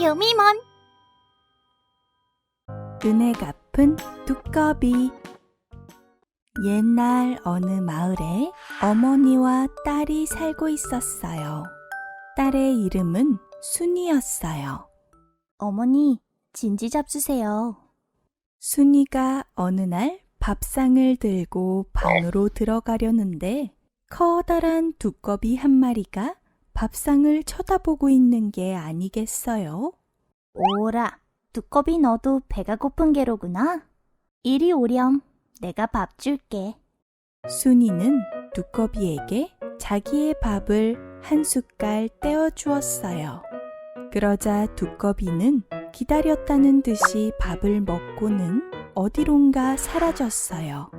유미몬 은혜 갚은 두꺼비 옛날 어느 마을에 어머니와 딸이 살고 있었어요. 딸의 이름은 순이였어요. 어머니 진지 잡수세요. 순이가 어느 날 밥상을 들고 방으로 들어가려는데 커다란 두꺼비 한 마리가 밥상을 쳐다보고 있는 게 아니겠어요? 오라 두꺼비 너도 배가 고픈 게로구나. 이리 오렴 내가 밥 줄게. 순이는 두꺼비에게 자기의 밥을 한 숟갈 떼어 주었어요. 그러자 두꺼비는 기다렸다는 듯이 밥을 먹고는 어디론가 사라졌어요.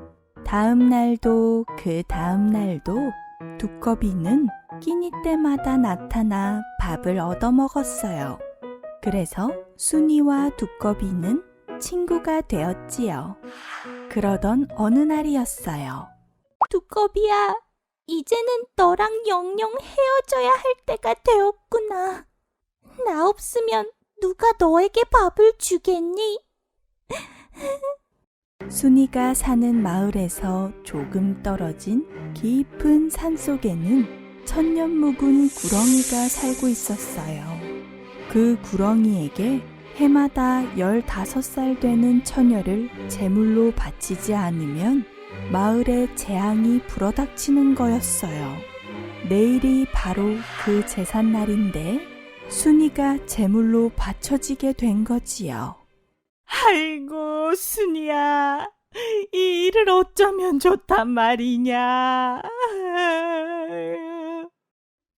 다음 날도 그 다음 날도 두꺼비는 끼니 때마다 나타나 밥을 얻어먹었어요. 그래서 순이와 두꺼비는 친구가 되었지요. 그러던 어느 날이었어요. 두꺼비야 이제는 너랑 영영 헤어져야 할 때가 되었구나. 나 없으면 누가 너에게 밥을 주겠니? 순이가 사는 마을에서 조금 떨어진 깊은 산 속에는 천년 묵은 구렁이가 살고 있었어요. 그 구렁이에게 해마다 15살 되는 처녀를 제물로 바치지 않으면 마을에 재앙이 불어닥치는 거였어요. 내일이 바로 그 제삿날인데 순이가 제물로 바쳐지게 된 거지요. 아이고, 순이야. 이 일을 어쩌면 좋단 말이냐.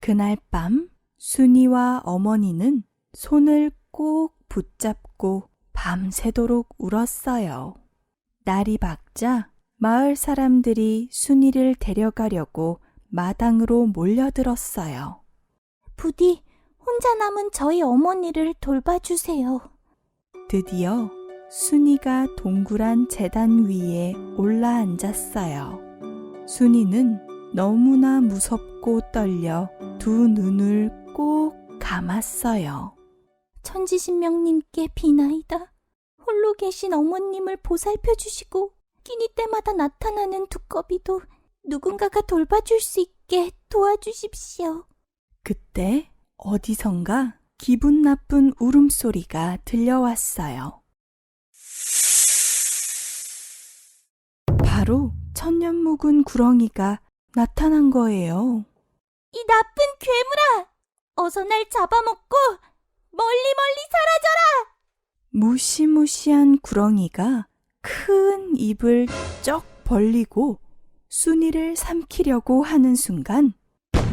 그날 밤 순이와 어머니는 손을 꼭 붙잡고 밤새도록 울었어요. 날이 밝자 마을 사람들이 순이를 데려가려고 마당으로 몰려들었어요. 부디 혼자 남은 저희 어머니를 돌봐주세요. 드디어 순이가 동그란 재단 위에 올라앉았어요. 순이는 너무나 무섭고 떨려 두 눈을 꼭 감았어요. 천지신명님께 비나이다. 홀로 계신 어머님을 보살펴 주시고 끼니 때마다 나타나는 두꺼비도 누군가가 돌봐줄 수 있게 도와주십시오. 그때 어디선가 기분 나쁜 울음소리가 들려왔어요. 바로 천년 묵은 구렁이가 나타난 거예요. 이 나쁜 괴물아! 어서 날 잡아먹고 멀리 멀리 사라져라! 무시무시한 구렁이가 큰 입을 쩍 벌리고 순이를 삼키려고 하는 순간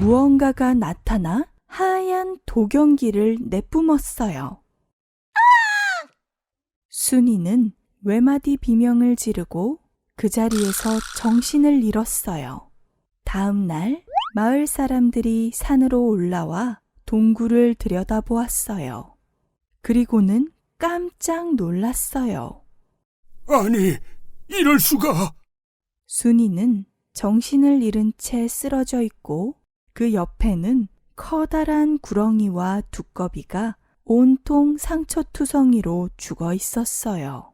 무언가가 나타나 하얀 도경기를 내뿜었어요. 순이는 외마디 비명을 지르고 그 자리에서 정신을 잃었어요. 다음 날 마을 사람들이 산으로 올라와 동굴을 들여다보았어요. 그리고는 깜짝 놀랐어요. 아니, 이럴 수가. 순이는 정신을 잃은 채 쓰러져 있고 그 옆에는 커다란 구렁이와 두꺼비가 온통 상처투성이로 죽어 있었어요.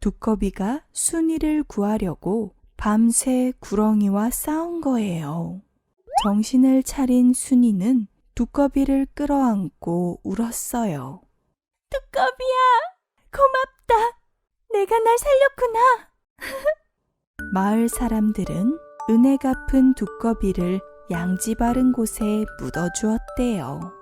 두꺼비가 순이를 구하려고 밤새 구렁이와 싸운 거예요. 정신을 차린 순이는 두꺼비를 끌어안고 울었어요. 두꺼비야, 고맙다. 내가 날 살렸구나. 마을 사람들은 은혜 갚은 두꺼비를 양지 바른 곳에 묻어주었대요.